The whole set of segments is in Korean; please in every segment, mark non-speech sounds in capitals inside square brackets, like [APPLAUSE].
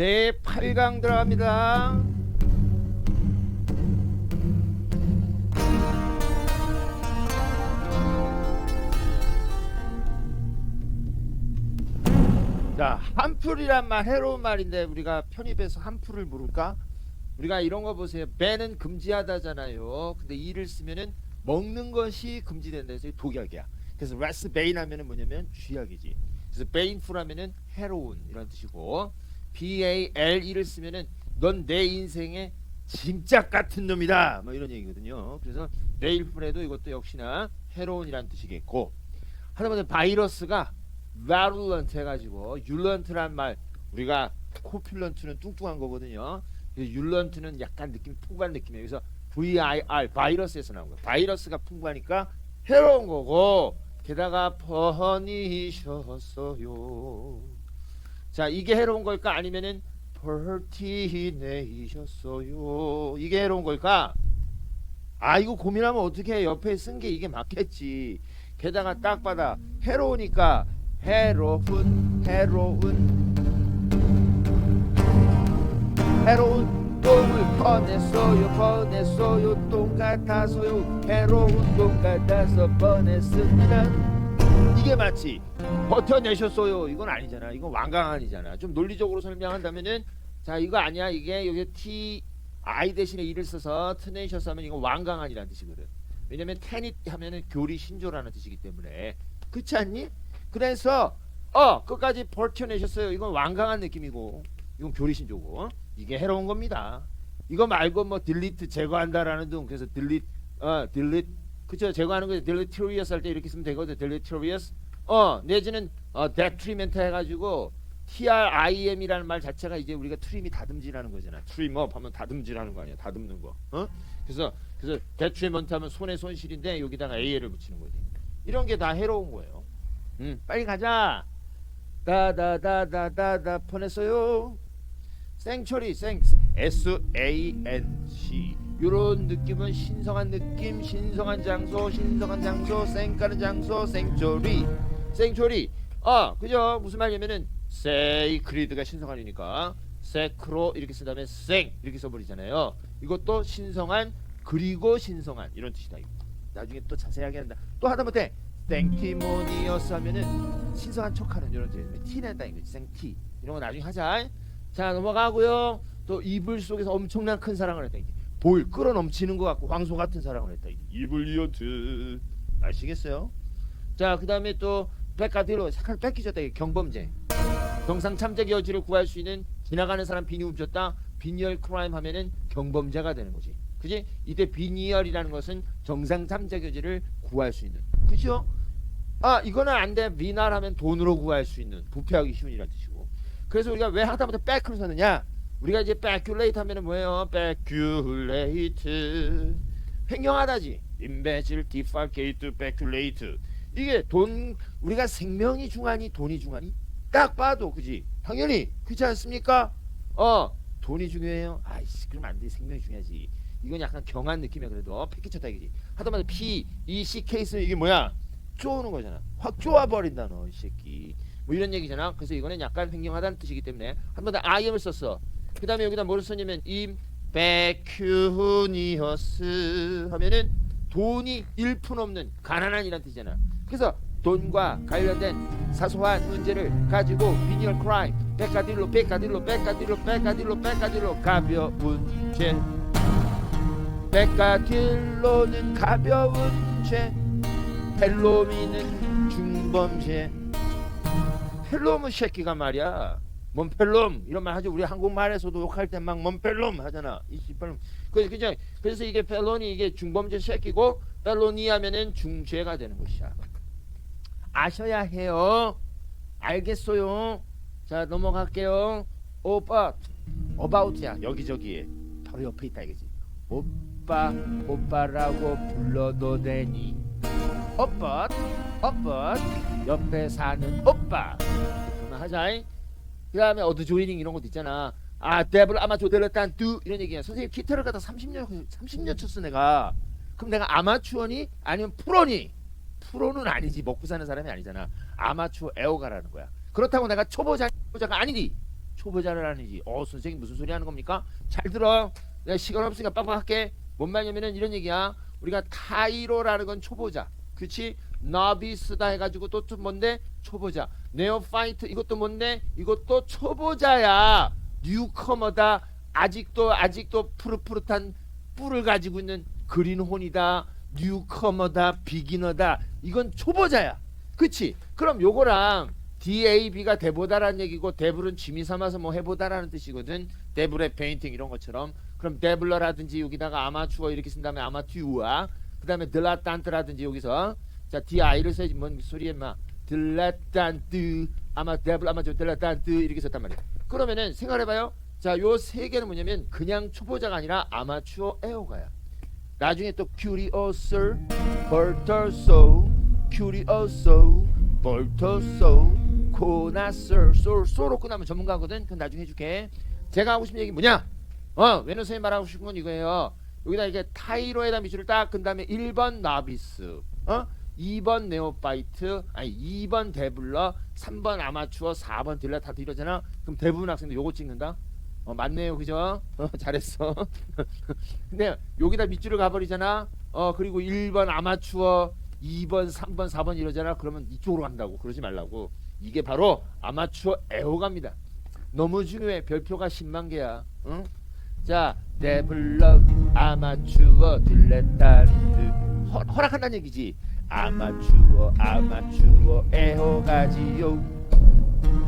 네, 8강 들어갑니다. 자, 한풀이란 말 해로운 말인데 우리가 편입해서 한풀을 물을까? 우리가 이런 거 보세요. 배는 금지하다잖아요. 근데 이를 쓰면은 먹는 것이 금지된다 해서 독약이야. 그래서 레스 베인 하면은 뭐냐면 쥐약이지. 그래서 베인풀 하면은 해로운 이런 뜻이고 B A L E를 쓰면은 넌 내 인생의 짐짝 같은 놈이다. 뭐 이런 얘기거든요. 그래서 네일풀에도 이것도 역시나 해로운이란 뜻이겠고 하다못해 바이러스가 virulent 해가지고 율런트란 말 우리가 코필런트는 뚱뚱한 거거든요. 율런트는 약간 느낌 풍부한 느낌이에요. 그래서 VIR 바이러스에서 나온 거예요. 바이러스가 풍부하니까 해로운 거고 게다가 퍼니셨어요. 자 이게 해로운 걸까 아니면은 벌티 내셨어요. 이게 해로운 걸까? 아 이거 고민하면 어떻게 해? 옆에 쓴 게 이게 맞겠지. 게다가 딱 받아 해로우니까 해로운 해로운 해로운 똥을 퍼냈어요 퍼냈어요 똥 같아서요 해로운 똥 같아서 퍼냈습니다 이게 맞지 버텨내셨어요. 이건 아니잖아. 이건 완강한이잖아. 좀 논리적으로 설명한다면은 자 이거 아니야. 이게 여기 T I 대신에 이를 써서 트내셔서 하면 이건 완강한이라는 뜻이거든 왜냐면 테닛 하면은 교리 신조라는 뜻이기 때문에. 그렇지 않니? 그래서 어 끝까지 버텨내셨어요. 이건 완강한 느낌이고. 이건 교리 신조고. 이게 해로운 겁니다. 이거 말고 뭐 딜리트 제거한다라는 등. 그래서 딜리트 어 딜리트 그죠 제거하는 거 딜리트리어스 할때 이렇게 쓰면 되거든 딜리트리어스 어 내지는 어 데트리멘트 해가지고 TRIM이라는 말 자체가 이제 우리가 트림이 다듬질하는 거잖아. 트림 업 하면 다듬질하는 거 아니야. 다듬는 거. 어? 그래서 그래서 데트리먼트 하면 손의 손실인데 여기다가 AL을 붙이는 거지. 이런 게 다 해로운 거예요. 음 빨리 가자. 다다다다다다 보냈어요. 생처리 생 S A N C 요런 느낌은 신성한 느낌 신성한 장소 신성한 장소 생가는 장소 생처리 생처리. 아 그죠? 무슨 말이냐면은 세이크리드가 신성한이니까 세크로 이렇게 쓴 다음에 생 이렇게 써버리잖아요. 이것도 신성한 그리고 신성한 이런 뜻이다. 이거. 나중에 또 자세하게 한다. 또 하다못해 생티모니어스 하면은 신성한 척하는 이런 뜻 티 낸다 이거지 생티 이런 거 나중에 하자. 자 넘어가고요. 또 이불 속에서 엄청난 큰 사랑을 했다. 이게 볼 끌어 넘치는 것 같고 황소 같은 사랑을 했다. 이불리언트 아시겠어요? 자 그다음에 또 백가디로 sak을 뺏기셨다. 경범죄. 정상 참작의 여지를 구할 수 있는 지나가는 사람 비니 훔쳤다. 비니얼 크라임 하면은 경범죄가 되는 거지. 그지? 이때 비니얼이라는 것은 정상 참작 여지를 구할 수 있는. 그죠? 아 이거는 안 돼. 비날 하면 돈으로 구할 수 있는 부패하기 쉬운 이라는 뜻이고. 그래서 우리가 왜 하다못해 백을 썼느냐? 우리가 이제 백큐레이트 하면은 뭐예요? 백큐레이트 횡령하다지. 임베질, 디팔게이트, 백큐레이트 이게 돈 우리가 생명이 중하니 돈이 중하니? 딱 봐도 그지? 당연히 그렇지 않습니까? 어 돈이 중요해요. 아이씨 그럼 안 돼. 생명이 중요하지. 이건 약간 경한 느낌이야 그래도 패키쳤다 이거지. 하다못해 P, E, C 케이스는 이게 뭐야? 쪼는 거잖아. 확 쪼아 버린다 너 이 새끼. 뭐 이런 얘기잖아. 그래서 이거는 약간 횡령하다는 뜻이기 때문에 한 번 더 IM을 썼어. 그 다음에 여기다 뭐를 썼냐면 임 베큐니어스 하면은 돈이 일푼 없는 가난한 이란 뜻이잖아. 그래서 돈과 관련된 사소한 문제를 가지고 비니얼 크라임 백가딜로 백가딜로 백가딜로 백가딜로 백가딜로 가벼운 죄 백가딜로는 가벼운 죄 펠로미는 중범죄 펠롬은 새끼가 말이야. 뭔 펠롬 이런 말 하죠. 우리 한국말에서도 욕할 때막뭔 펠롬 하잖아. 이씨 펠롬. 그 그죠. 그래서 이게 펠론이 이게 중범죄 새끼고 펠론이 하면은 중죄가 되는 것이야. 아셔야 해요. 알겠어요. 자 넘어갈게요. 오빠 어바웃이야 여기저기에 바로 옆에 있다 이거지. 오빠 오빠라고 불러도 되니. 오빠 오빠 옆에 사는 오빠 그만 하자 그 다음에 어드 조이닝 이런 것도 있잖아. 아 데블 아마추어 델레탄 뚜 이런 얘기야. 선생님 기타를 갖다 30년 30년 쳤어 내가. 그럼 내가 아마추어니 아니면 프로니? 프로는 아니지. 먹고 사는 사람이 아니잖아. 아마추어 애호가라는 거야. 그렇다고 내가 초보자 초보자가 아니니 초보자를 하는지. 어 선생님 무슨 소리 하는 겁니까? 잘 들어. 내가 시간 없으니까 빡빡 할게. 뭔 말이냐면은 이런 얘기야. 우리가 타이로라는 건 초보자. 그치 너비스다 해가지고 또, 또 뭔데? 초보자. 네오파이트 이것도 뭔데? 이것도 초보자야. 뉴커머다. 아직도 아직도 푸릇푸릇한 뿔을 가지고 있는 그린혼이다. 뉴커머다 비기너다. 이건 초보자야. 그치? 그럼 요거랑 DAB가 대보다라는 얘기고 데블은 취미 삼아서 뭐 해보다라는 뜻이거든. 데블의 페인팅 이런 것처럼. 그럼 데블러라든지 여기다가 아마추어 이렇게 쓴 다음에 아마튜아 그 다음에 들라탄트라든지 여기서 자 DI를 써야지. 뭔 소리야 마. 들라탄트 아마 데블 아마추어 들라탄트 이렇게 썼단 말이야. 그러면은 생각해봐요. 자 요 세 개는 뭐냐면 그냥 초보자가 아니라 아마추어 에어가야. 나중에 또 큐리오서 벌터소 큐리오소 벌터소 코나서 소 소로 끝나면 전문가거든. 그건 나중에 해줄게. 제가 하고 싶은 얘기 뭐냐? 어 외노 선생님 말하고 싶은 건 이거예요. 여기다 이게 타이로에다 미주를 딱근 다음에 1번 나비스. 어 2번 네오파이트 아니 2번 데블러 3번 아마추어 4번 딜라타트 이러잖아. 그럼 대부분 학생들 요거 찍는다? 어 맞네요. 그죠? 어 [LAUGHS] 잘했어. [LAUGHS] 근데 여기다 밑줄을 가버리잖아. 어 그리고 1번 아마추어 2번 3번 4번 이러잖아. 그러면 이쪽으로 간다고. 그러지 말라고. 이게 바로 아마추어 애호가입니다. 너무 중요해. 별표가 10만 개야. 응? 자 데블러 아마추어 딜레탄트 허, 허락한다는 얘기지 아마추어 아마추어 애호가지요.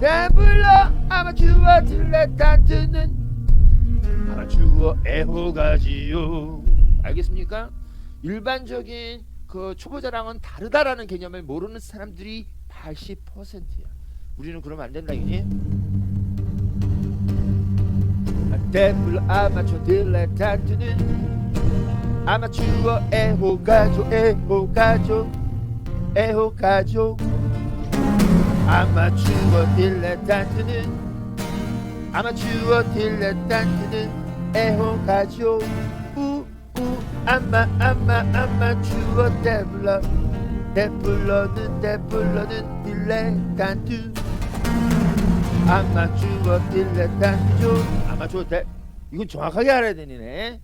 데블러 아마추어 딜레탄트는 아마추어 애호가지요. 알겠습니까? 일반적인 그 초보자랑은 다르다라는 개념을 모르는 사람들이 80%야. 우리는 그러면 안 된다 이지? 데블 아마추어 딜레탄트는 아마추어 애호가죠 애호가죠 애호가죠. 아마추어 딜레탄트는 아마추어 딜레탄트는 애호가죠. 우우 아마 아마 아마추어 데블러. 데블러는 데블러는 딜레탄트. 아마추어 딜레탄트죠. 아마추어 데 이건 정확하게 알아야 되네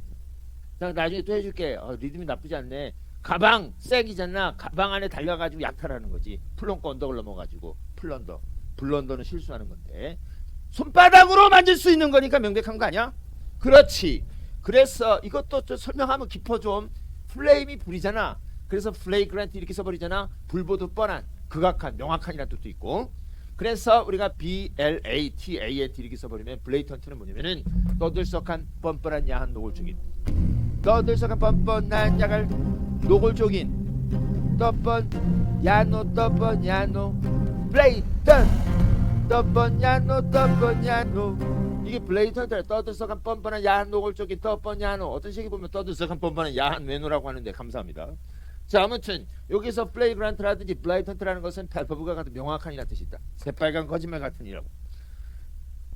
자 나중에 또 해줄게. 어, 리듬이 나쁘지 않네. 가방 쌔기잖아. 가방 안에 달려가지고 약탈하는 거지. 플런거 언덕을 넘어가지고. 플런더. 블런더는 실수하는 건데. 손바닥으로 만질 수 있는 거니까 명백한 거 아니야? 그렇지. 그래서 이것도 좀 설명하면 깊어 좀. 플레임이 불이잖아. 그래서 플레이그란트 이렇게 써버리잖아. 불보듯 뻔한 극악한 명확한이라는 뜻도 있고. 그래서 우리가 B L A T A N T 이렇게 써버리면 블레이턴트는 뭐냐면은 떠들썩한 뻔뻔한 야한 노골적인 떠들썩한 뻔뻔한 야갈 노골적인 떠뻔 야노 떠뻔 야노 블레이턴 떠뻔 야노 떠뻔 야노. 이게 블레이턴트야 떠들썩한 뻔뻔한 야한 노골적인 떠뻔 야노. 어떤 식이 보면 떠들썩한 뻔뻔한 야한 외노라고 하는데 감사합니다. 자 아무튼 여기서 플레이그란트라든지 블라이턴트라는 것은 발버브가 같은 명확한이라는 뜻이 있다. 새빨간 거짓말 같은 이라고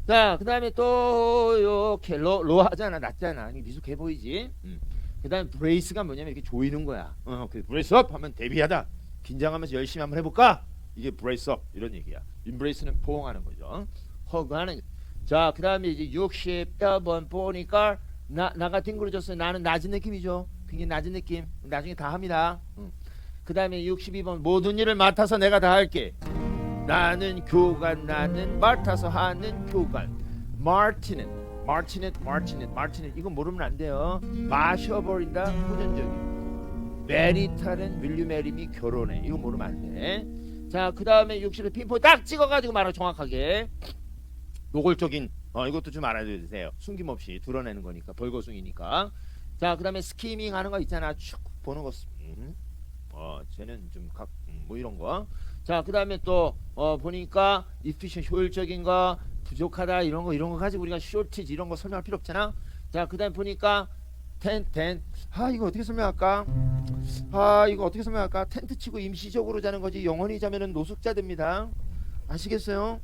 자 그 다음에 또 이렇게 로, 로 하잖아 낮잖아. 미숙해 보이지? 음. 그 다음에 브레이스가 뭐냐면 이렇게 조이는 거야. 어, 그 브레이스 업 하면 대비하다. 긴장하면서 열심히 한번 해볼까? 이게 브레이스 업 이런 얘기야. 인브레이스는 포옹하는 거죠. 허그하는 자 그 다음에 이제 61번 보니까 나, 나가 뒹굴어졌어요. 나는 낮은 느낌이죠. 굉장히 낮은 느낌. 나중에 다 합니다. 그 다음에 62번 모든 일을 맡아서 내가 다 할게 나는 교관 나는 맡아서 하는 교관 마티는 마티넷 마티넷 마티넷 이거 모르면 안 돼요 마셔버린다 후전적인 메리타는 윌류 메림이 결혼해 이거 모르면 안돼자그 다음에 60을 핀포 딱 찍어가지고 말아 정확하게 노골적인 어 이것도 좀 알아야 되세요 숨김없이 드러내는 거니까 벌거숭이니까 자, 그 다음에 스키밍 하는 거 있잖아. 쭉 보는 거. 음. 어, 쟤는 좀각 뭐 이런 거. 자, 그 다음에 또 어, 보니까 이피션 효율적인 거, 부족하다 이런 거 이런 거 가지고 우리가 쇼티지 이런 거 설명할 필요 없잖아. 자, 그 다음에 보니까 텐 텐 아, 이거 어떻게 설명할까? 아, 이거 어떻게 설명할까? 텐트 치고 임시적으로 자는 거지 영원히 자면은 노숙자 됩니다. 아시겠어요?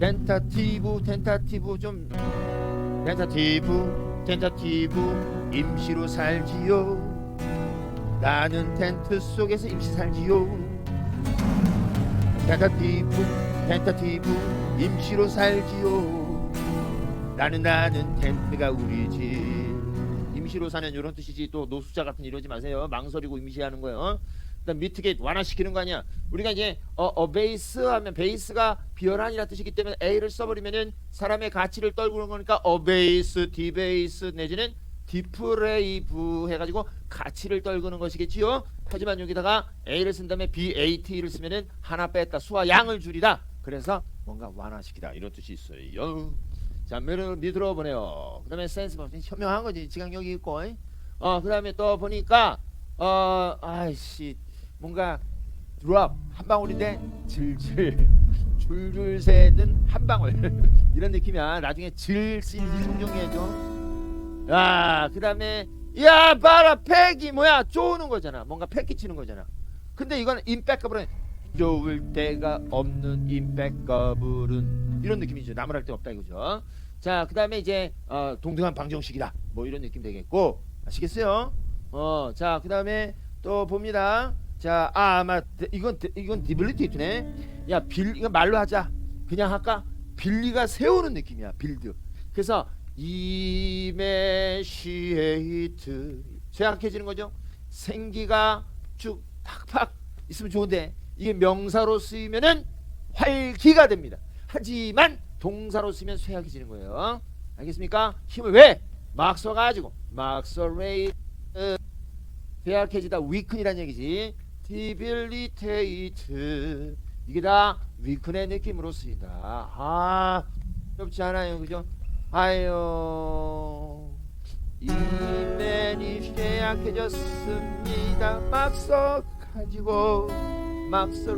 텐타티브 텐타티브 좀 텐타티브 텐타티브 임시로 살지요 나는 텐트 속에서 임시 살지요 텐타티브 텐타티브 임시로 살지요. 나는 나는 텐트가 우리 집. 임시로 사는 이런 뜻이지. 또 노숙자 같은 이러지 마세요. 망설이고 임시하는 거예요. 어? 일단 미트게 완화시키는 거 아니야. 우리가 이제 어, 어 베이스 하면 베이스가 비열한이라 뜻이기 때문에 A를 써버리면은 사람의 가치를 떨구는 거니까 어 베이스 디베이스 내지는 디프레이브 해가지고 가치를 떨구는 것이겠지요 하지만 여기다가 A를 쓴 다음에 BAT를 쓰면은 하나 뺐다 수와 양을 줄이다 그래서 뭔가 완화시키다 이런 뜻이 있어요 자 밑으로, 보내요 그 다음에 센스 보면 현명한 거지 여기 있고 어 그 다음에 또 보니까 어 아이씨 뭔가 드롭 한 방울인데 질질 줄줄 새는 한 방울 이런 느낌이야 나중에 질 시리즈 정정해줘 야 그 다음에 야 봐라 팩이 뭐야 쪼는 거잖아 뭔가 팩 끼치는 거잖아 근데 이거는 임팩커블은 좋을 데가 없는 임팩커블은 이런 느낌이죠 나무랄 데 없다 이거죠 자 그 다음에 이제 어, 동등한 방정식이다 뭐 이런 느낌 되겠고 아시겠어요 어 자 그 다음에 또 봅니다 자, 아, 아마 데- 이건 데- 이건 디빌리티네. 야, 빌 이거 말로 하자. 그냥 할까? 빌리가 세우는 느낌이야. 빌드. 그래서 이메시에이트 쇠약해지는 거죠. 생기가 쭉 팍팍 있으면 좋은데 이게 명사로 쓰이면은 활기가 됩니다. 하지만 동사로 쓰면 쇠약해지는 거예요. 알겠습니까? 힘을 왜? 막 써가지고 막 써레이 쇠약해지다 위큰이라는 얘기지. 디빌리테이트 이게 다 위큰의 느낌으로 쓰인다. 아 어렵지 않아요, 그죠? 아유 이맨이 쇠약해졌습니다. 막서 가지고 막서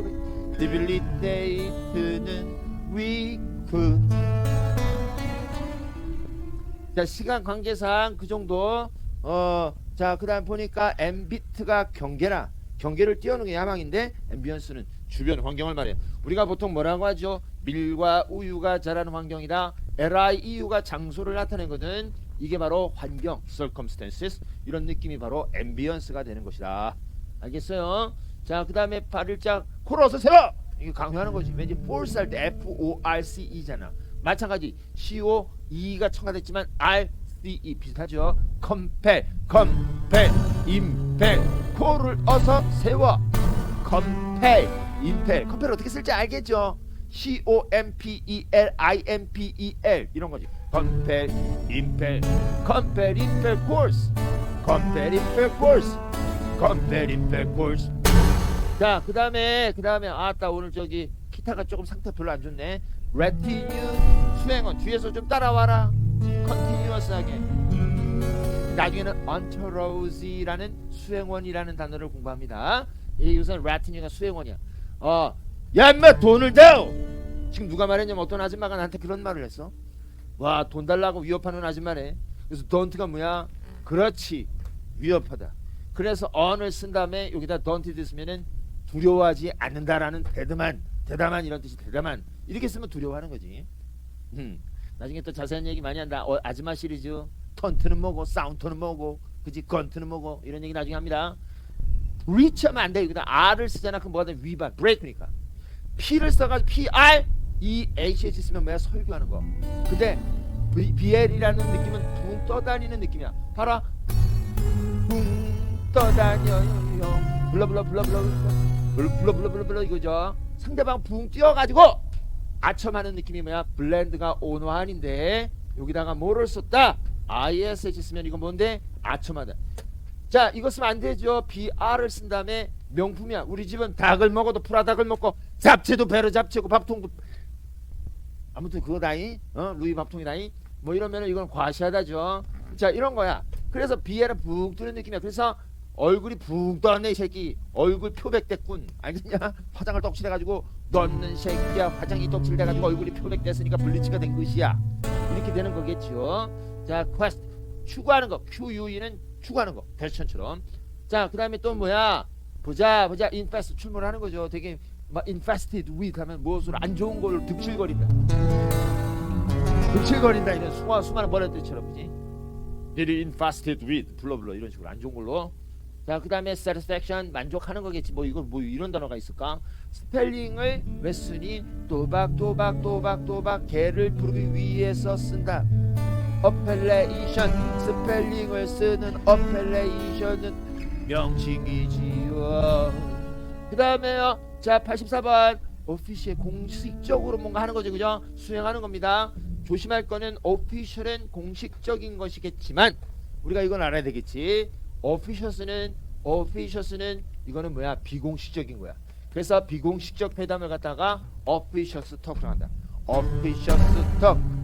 디빌리테이트는 위큰 자 시간 관계상 그 정도. 어자 그다음 보니까 엠비트가 경계라. 경계를 띄우는 게 야망인데 앰비언스는 주변 환경을 말해요 우리가 보통 뭐라고 하죠? 밀과 우유가 자라는 환경이다 LIEU가 장소를 나타내거든 이게 바로 환경 circumstances 이런 느낌이 바로 앰비언스가 되는 것이다. 알겠어요? 자 그다음에 발을짝 코를 어서 세워! 이거 강조하는 거지. 왠지 force 할 때 F O R C E잖아. 마찬가지 C O E가 첨가됐지만 R C E 비슷하죠? compel compel impel 코를 어서 세워! compel impel compel 어떻게 쓸지 알겠죠 C O M P E L I M P E L 이런 거지 compel impel compel impel course compel impel course compel impel course 자, 그 다음에, 그 다음에, 아따, 오늘 저기, 기타가 조금 상태 별로 안 좋네. 레티뉴 수행원, 뒤에서 좀 따라와라. 컨티뉴어스하게. 나중에는 언터로우지라는 수행원이라는 단어를 공부합니다. 이 우선 레티뉴가 수행원이야. 어, 야, 인마 돈을 줘! 지금 누가 말했냐면 어떤 아줌마가 나한테 그런 말을 했어. 와, 돈 달라고 위협하는 아줌마래. 그래서 don't가 뭐야? 그렇지. 위협하다. 그래서 on을 쓴 다음에 여기다 don't 쓰면은 두려워하지 않는다라는 대담한 대담한 이런 뜻이 대담한 이렇게 쓰면 두려워하는 거지. 음. 나중에 또 자세한 얘기 많이 한다. 어, 아줌마 시리즈 턴트는 뭐고 사운드는 뭐고 그지 건트는 뭐고 이런 얘기 나중에 합니다. reach하면 안 돼. 여기다 r을 쓰잖아. 그럼 뭐가 돼? 위반 break니까. P를 써가지고 p r e h h 쓰면 뭐야? 설교하는 거. 근데 B, BL이라는 느낌은 붕 떠다니는 느낌이야. 봐라. 붕 떠다녀요. 블러 블러 블러 블러 블러 블러 블러 블러 블러 이거죠. 상대방 붕 뛰어가지고 아첨하는 느낌이 뭐야? 블렌드가 온화한인데 여기다가 뭐를 썼다? ISH 쓰면 이거 뭔데? 아첨하다. 자 쓰면 안 되죠. BR을 쓴 다음에 명품이야. 우리 집은 닭을 먹어도 프라닭을 먹고 잡채도 배로 잡채고 밥통도 아무튼 그거 다이 어 루이 밥통이 다이 뭐 이러면은 이건 과시하다죠. 자 이런 거야. 그래서 비에는 붕 뜨는 느낌이야. 그래서 얼굴이 붕 떠네 이 새끼. 얼굴 표백됐군. 알겠냐? 화장을 떡칠해가지고 넣는 새끼야. 화장이 떡칠돼가지고 얼굴이 표백됐으니까 블리치가 된 것이야. 이렇게 되는 거겠죠. 자 퀘스트 추구하는 거. QUE는 추구하는 거. 패션처럼. 자 그 다음에 또 뭐야? 보자 보자 인페스트 출몰하는 거죠. 되게 막 infested 하면 무엇으로 안 좋은 걸 득실거린다. 득실거린다 이런 수많은 수많은 버릇들처럼 그지? It infested with 불러 불러 이런 식으로 안 좋은 걸로 자, 그다음에 satisfaction 만족하는 거겠지. 뭐 이건 뭐 이런 단어가 있을까? 스펠링을 왜 쓰니? 또박 또박 또박 또박 개를 부르기 위해서 쓴다. 어펠레이션 스펠링을 쓰는 어펠레이션은 명칭이지요. 그 다음에요. 자, 84번 오피셜 공식적으로 뭔가 하는 거죠. 그죠? 수행하는 겁니다. 조심할 거는 오피셜은 공식적인 것이겠지만 우리가 이건 알아야 되겠지. 오피셔스는 오피셔스는 이거는 뭐야? 비공식적인 거야. 그래서 비공식적 회담을 갖다가 오피셔스 톡을 한다. 오피셔스 톡.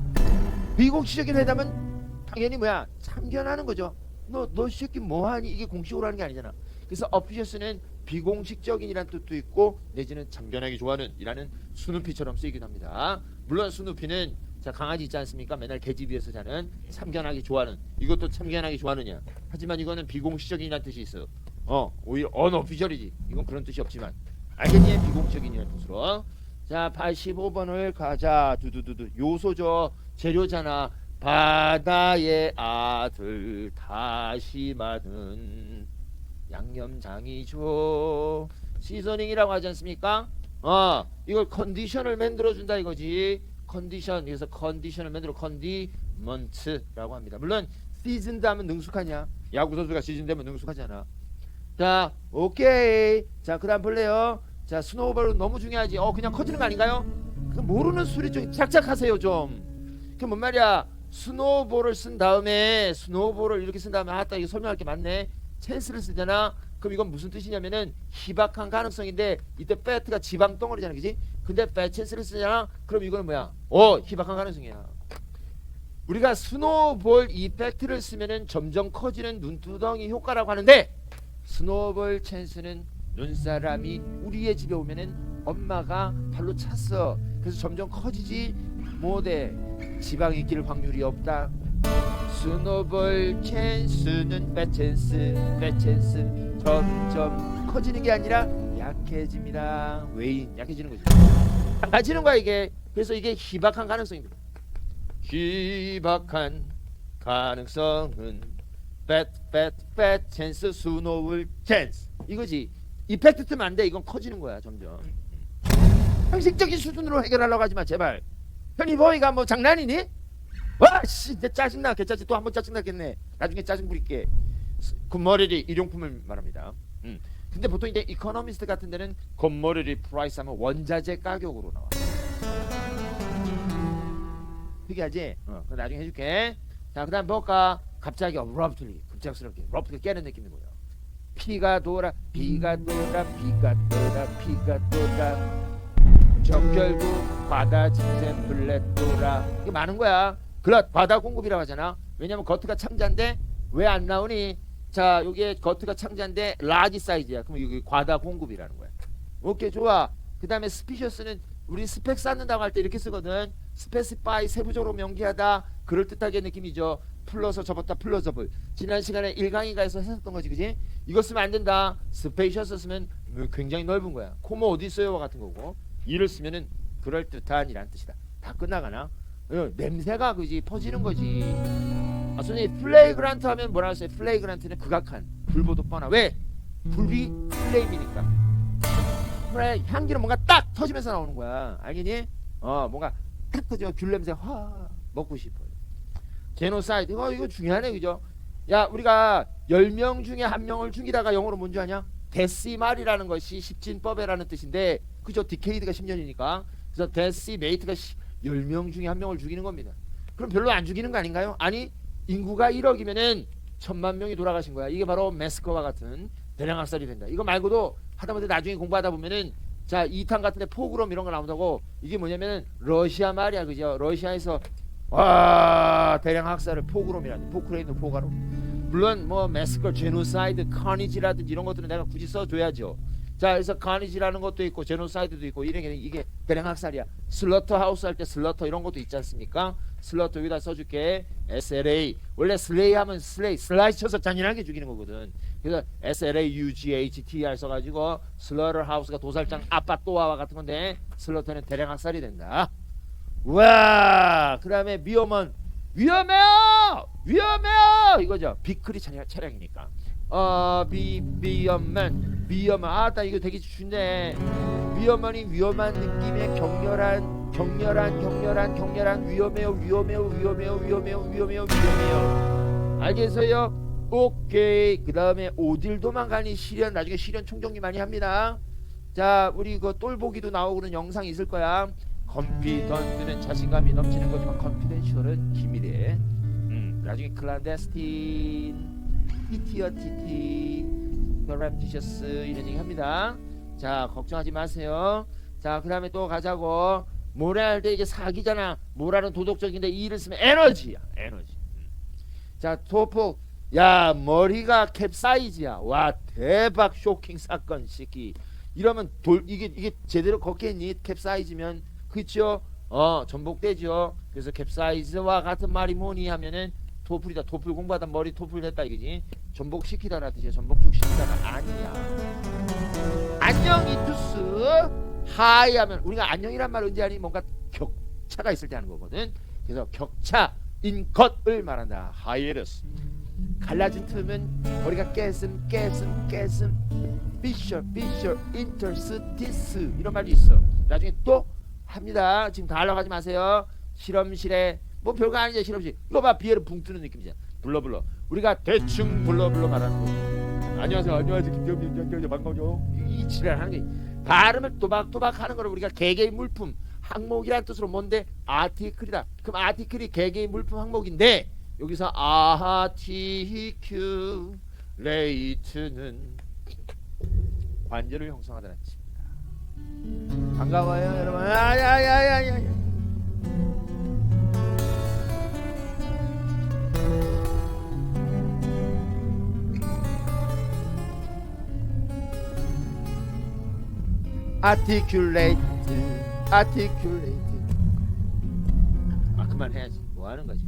비공식적인 회담은 당연히 뭐야? 참견하는 거죠. 너너 새끼 뭐하니? 이게 공식으로 하는 게 아니잖아. 그래서 어피셔스는 비공식적인이란 뜻도 있고 내지는 참견하기 좋아하는 이라는 스누피처럼 쓰이기도 합니다. 물론 스누피는 자 강아지 있지 않습니까? 맨날 개집 위에서 자는 참견하기 좋아하는 이것도 참견하기 좋아하느냐? 하지만 이거는 비공식적인이라는 뜻이 있어. 어 오히려 언어피셜이지. 이건 그런 뜻이 없지만 알겠니? 비공식적인이라는 뜻으로. 자 85번을 가자. 두두두두 요소죠. 재료잖아. 바다의 아들 다시 받은 양념장이죠. 시저닝이라고 하지 않습니까? 어, 이걸 컨디션을 만들어 준다 이거지. 컨디션. 그래서 컨디션을 만들어 컨디먼트라고 합니다. 물론 시즌드 하면 능숙하냐? 야구 선수가 시즌 되면 능숙하잖아. 자, 오케이. 자, 그다음 볼래요. 자, 스노우볼은 너무 중요하지. 어, 그냥 커지는 거 아닌가요? 그 모르는 소리 좀 착착하세요 좀. 그뭔 말이야? 스노우볼을 쓴 다음에 스노우볼을 이렇게 쓴 다음에 아따 이거 설명할 게 많네. 찬스를 쓰잖아. 그럼 이건 무슨 뜻이냐면은 희박한 가능성인데 이때 배트가 지방 덩어리잖아, 그지? 근데 배 찬스를 쓰잖아. 그럼 이거는 뭐야? 어, 희박한 가능성이야. 우리가 스노우볼 이펙트를 쓰면은 점점 커지는 눈두덩이 효과라고 하는데 스노우볼 찬스는 눈사람이 우리의 집에 오면은 엄마가 발로 찼어. 그래서 점점 커지지 못해. 지방이 낄 확률이 없다. 스노볼 찬스는 배찬스 배찬스 점점 커지는 게 아니라 약해집니다. 왜인 약해지는 거죠. 약해지는 거야 이게. 그래서 이게 희박한 가능성입니다. 희박한 가능성은 배배배 찬스 스노울 찬스 이거지. 이펙트 뜨면 안 돼. 이건 커지는 거야 점점. 형식적인 수준으로 해결하려고 하지 마 제발. 현이 보이가 뭐 장난이니? 와씨 이제 짜증나. 개짜증 또 한 번 짜증나겠네. 나중에 짜증 부릴게. 굿머리리 일용품을 말합니다. 음. 근데 보통 이제 이코노미스트 같은 데는 굿머리리 프라이스 하면 원자재 가격으로 나와. 특이하지? 어, 나중에 해줄게. 자그 다음 뭘까? 갑자기 러브틀리 급작스럽게 러브틀리 깨는 느낌이 뭐야 피가 돌아 비가 돌아 비가 돌아 비가 돌아. 정결국 바다 진샘 블랙 돌아 이게 많은 거야 글랏 바다 공급이라고 하잖아. 왜냐면 겉가 창자인데 왜 안 나오니? 자, 요게 겉가 창자인데 라지 사이즈야. 그럼 여기 과다 공급이라는 거야. 오케이, 좋아. 그다음에 스피셔스는 우리 스펙 쌓는다고 할 때 이렇게 쓰거든. 스페시파이 세부적으로 명기하다. 그럴 듯하게 느낌이죠. 플러서 접었다 플러 접을. 지난 시간에 1강의가에서 했었던 거지, 그지? 이거 쓰면 안 된다. 스페이셔스 쓰면 굉장히 넓은 거야. 코모 어디 있어요와 같은 거고. 이를 쓰면은 그럴 듯한이란 뜻이다. 다 끝나가나? 어, 냄새가 그지 퍼지는 거지. 아, 선생님 플레이그란트 하면 뭐라 했어요? 플레이그란트는 극악한 불보도 뻔한 왜? 불이 플레임이니까. 그래 향기는 뭔가 딱 터지면서 나오는 거야. 알겠니? 어 뭔가 딱 터져 귤 냄새 확 먹고 싶어요. 제노사이드 이거 이거 중요하네 그죠? 야 우리가 10명 중에 한 명을 죽이다가 영어로 뭔지 아냐? 데시말이라는 것이 십진법이라는 뜻인데 그죠? 디케이드가 10년이니까 그래서 데시메이트가 10명 중에 한 명을 죽이는 겁니다. 그럼 별로 안 죽이는 거 아닌가요? 아니 인구가 1억이면은 천만 명이 돌아가신 거야. 이게 바로 메스커와 같은 대량 학살이 된다. 이거 말고도 하다못해 나중에 공부하다 보면은 자 2탄 같은데 포그롬 이런 거 나온다고 이게 뭐냐면은 러시아 말이야 그죠? 러시아에서 와 대량 학살을 포그롬이라는 포크레인도 포가로 물론 뭐 메스커 제노사이드 카니지라든지 이런 것들은 내가 굳이 써줘야죠. 자, 그래서 카니지라는 것도 있고 제노사이드도 있고 이런 게 이게 대량 학살이야. 슬러터 하우스 할 때 슬러터 이런 것도 있지 않습니까? 슬러터 여기다 써줄게. SLA 원래 슬레이 하면 슬레이 슬라이스 쳐서 잔인하게 죽이는 거거든. 그래서 SLA UGHTR 써가지고 슬러터 하우스가 도살장 아빠 또아와 같은 건데 슬러터는 대량 학살이 된다. 와, 그 다음에 위험은 위험해요, 위험해요 이거죠. 비크리 차량, 차량이니까 어, 비 비어만 비어만 아따 이거 되게 좋네. 위험하니 위험한 느낌의 격렬한 격렬한 격렬한 격렬한 위험해요 위험해요 위험해요 위험해요 위험해요 위험해요. 알겠어요? 오케이. 그 다음에 어딜 도망가니 시련 나중에 시련 총정리 많이 합니다. 자 우리 그 똘보기도 나오고 그런 영상이 있을 거야. 컨피던트는 자신감이 넘치는 거지만 컨피덴셜은 기밀에. 음, 나중에 클란데스틴, 티티어 티티, 혈압티셔스 이런 얘기 합니다. 자 걱정하지 마세요. 자 그다음에 또 가자고. 모라 할 때 이게 사기잖아. 모라는 도덕적인데 이를 쓰면 에너지야. 에너지. 음. 자 토폭. 야 머리가 캡사이즈야. 와 대박 쇼킹 사건 시키. 이러면 돌 이게 이게 제대로 걷겠니? 캡사이즈면 그쵸? 어 전복되죠. 그래서 캡사이즈와 같은 말이 뭐니 하면은 토플이다. 토플 공부하다 머리 토플 됐다 이거지. 전복 시키다라 뜻이야. 전복죽 시키다가 아니야. 안녕 이 투스 하이 하면 우리가 안녕이란 말 언제 하니 뭔가 격차가 있을 때 하는 거거든. 그래서 격차인 것을 말한다. 하이에르스. 갈라진 틈은 머리가 깨슴 깨슴 깨슴 피셔 피셔 인터스티스 이런 말도 있어. 나중에 또 합니다. 지금 다 하려고 하지 마세요. 실험실에 뭐 별거 아니죠 실험실. 이거 봐 비에를 붕 뜨는 느낌이잖아. 불러 불러. 우리가 대충 불러 불러 말하는 거. 안녕하세요 안녕하세요 김정민 김정민 반가워요. 이, 이 지랄 하는 게 발음을 또박또박 하는 거를 우리가 개개의 물품 항목이란 뜻으로 뭔데 아티클이다. 그럼 아티클이 개개의 물품 항목인데 여기서 아티큐 레이트는 관절을 형성하다는 뜻입니다. 반가워요 여러분. 아야야야야. 아 티큘레이트 아티큘레이트 아 그만해야지 뭐 하는 거지